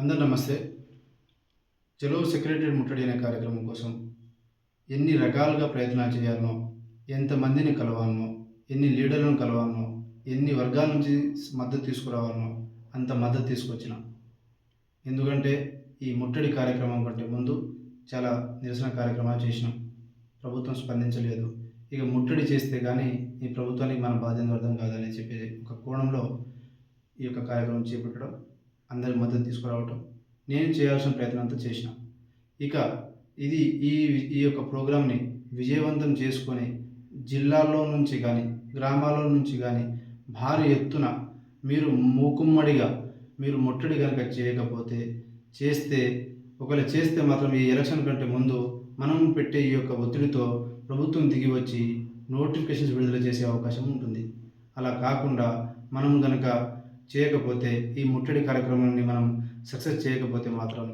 అందరు నమస్తే. చలో సెక్రటరీ ముట్టడి అనే కార్యక్రమం కోసం ఎన్ని రకాలుగా ప్రయత్నాలు చేయాలనో ఎంతమందిని కలవాలనో ఎన్ని లీడర్లను కలవాలనో ఎన్ని వర్గాల నుంచి మద్దతు తీసుకురావాలనో అంత మద్దతు తీసుకొచ్చిన. ఎందుకంటే ఈ ముట్టడి కార్యక్రమం కంటే ముందు చాలా నిరసన కార్యక్రమాలు చేసినాం. ప్రభుత్వం స్పందించలేదు. ఇక ముట్టడి చేస్తే కానీ ఈ ప్రభుత్వానికి మన బాధ్యత అర్థం కాదని చెప్పేది ఒక కోణంలో ఈ యొక్క కార్యక్రమం చేపట్టడం అందరి మద్దతు తీసుకురావటం. నేను చేయాల్సిన ప్రయత్నం అంతా చేసిన. ఇక ఇది ఈ ఈ యొక్క ప్రోగ్రామ్ని విజయవంతం చేసుకొని జిల్లాల్లో నుంచి కానీ గ్రామాల్లో నుంచి కానీ భారీ ఎత్తున మీరు మూకుమ్మడిగా మీరు ముట్టడి కనుక చేయకపోతే చేస్తే ఒకవేళ చేస్తే మాత్రం ఈ ఎలక్షన్ కంటే ముందు మనం పెట్టే ఈ యొక్క ఒత్తిడితో ప్రభుత్వం దిగి వచ్చి నోటిఫికేషన్స్ విడుదల చేసే అవకాశం ఉంటుంది. అలా కాకుండా మనం కనుక చేయకపోతే ఈ ముట్టడి కార్యక్రమాన్ని మనం సక్సెస్ చేయకపోతే మాత్రం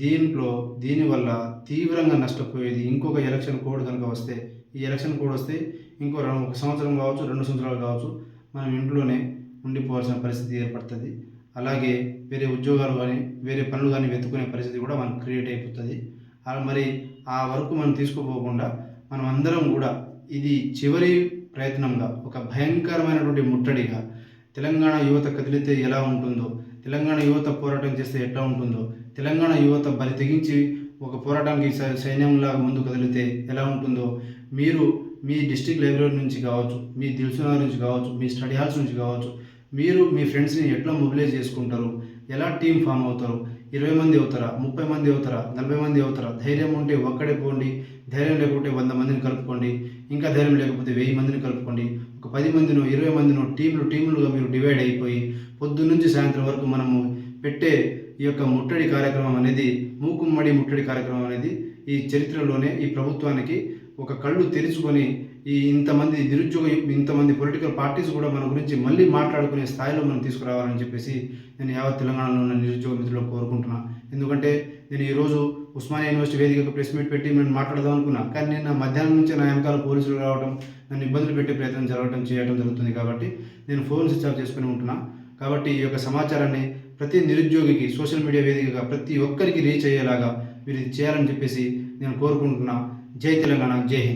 దీంట్లో దీనివల్ల తీవ్రంగా నష్టపోయేది ఇంకొక ఎలక్షన్ కోడ్ కనుక వస్తే ఈ ఎలక్షన్ కోడ్ వస్తే ఇంకో రెండు ఒక సంవత్సరం కావచ్చు రెండు సంవత్సరాలు కావచ్చు మనం ఇంట్లోనే ఉండిపోవాల్సిన పరిస్థితి ఏర్పడుతుంది. అలాగే వేరే ఉద్యోగాలు కానీ వేరే పనులు కానీ వెతుకునే పరిస్థితి కూడా మనకు క్రియేట్ అయిపోతుంది. మరి ఆ వరకు మనం తీసుకోపోకుండా మనం అందరం కూడా ఇది చివరి ప్రయత్నంగా ఒక భయంకరమైనటువంటి ముట్టడిగా తెలంగాణ యువత కదిలితే ఎలా ఉంటుందో తెలంగాణ యువత పోరాటం చేస్తే ఎట్లా ఉంటుందో తెలంగాణ యువత బలి తెగించి ఒక పోరాటానికి సై- సైన్యంలా ముందు కదిలితే ఎలా ఉంటుందో మీరు మీ డిస్టిక్ లైబ్రరీ నుంచి కావచ్చు మీ దిల్సునగర్ నుంచి కావచ్చు మీ స్టడీ హాల్స్ నుంచి కావచ్చు మీరు మీ ఫ్రెండ్స్ని ఎట్లా మొబిలైజ్ చేసుకుంటారు ఎలా టీం ఫామ్ అవుతారు ఇరవై మంది అవుతారా? ముప్పై మంది అవుతారా? నలభై మంది అవుతారా? ధైర్యం ఉంటే ఒక్కడే పోండి. ధైర్యం లేకుంటే వంద మందిని కలుపుకోండి. ఇంకా ధైర్యం లేకపోతే వెయ్యి మందిని కలుపుకోండి. ఒక పది మందినో ఇరవై మందినో టీంలు టీములుగా మీరు డివైడ్ అయిపోయి పొద్దు నుంచి సాయంత్రం వరకు మనము పెట్టే ఈ యొక్క ముట్టడి కార్యక్రమం అనేది మూకుమ్మడి ముట్టడి కార్యక్రమం అనేది ఈ చరిత్రలోనే ఈ ప్రభుత్వానికి ఒక కళ్ళు తెరుచుకొని ఈ ఇంతమంది నిరుద్యోగ ఇంతమంది పొలిటికల్ పార్టీస్ కూడా మన గురించి మళ్ళీ మాట్లాడుకునే స్థాయిలో మనం తీసుకురావాలని చెప్పేసి నేను యావత్ తెలంగాణలో ఉన్న నిరుద్యోగ మిత్రులు కోరుకుంటున్నా. ఎందుకంటే నేను ఈరోజు ఉస్మానియా యూనివర్సిటీ వేదికగా ప్రెస్ మీట్ పెట్టి నేను మాట్లాడదాం అనుకున్నా. కానీ నేను నా మధ్యాహ్నం నుంచి నా వెనకాల పోలీసులు రావడం నన్ను ఇబ్బందులు పెట్టే ప్రయత్నం జరగడం చేయడం జరుగుతుంది కాబట్టి నేను ఫోన్ స్విచ్ ఆఫ్ చేసుకుని ఉంటున్నా. కాబట్టి ఈ యొక్క సమాచారాన్ని ప్రతి నిరుద్యోగికి సోషల్ మీడియా వేదికగా ప్రతి ఒక్కరికి రీచ్ అయ్యేలాగా మీరు ఇది చేయాలని చెప్పేసి నేను కోరుకుంటున్నా. జై తెలంగాణ జై హింద్.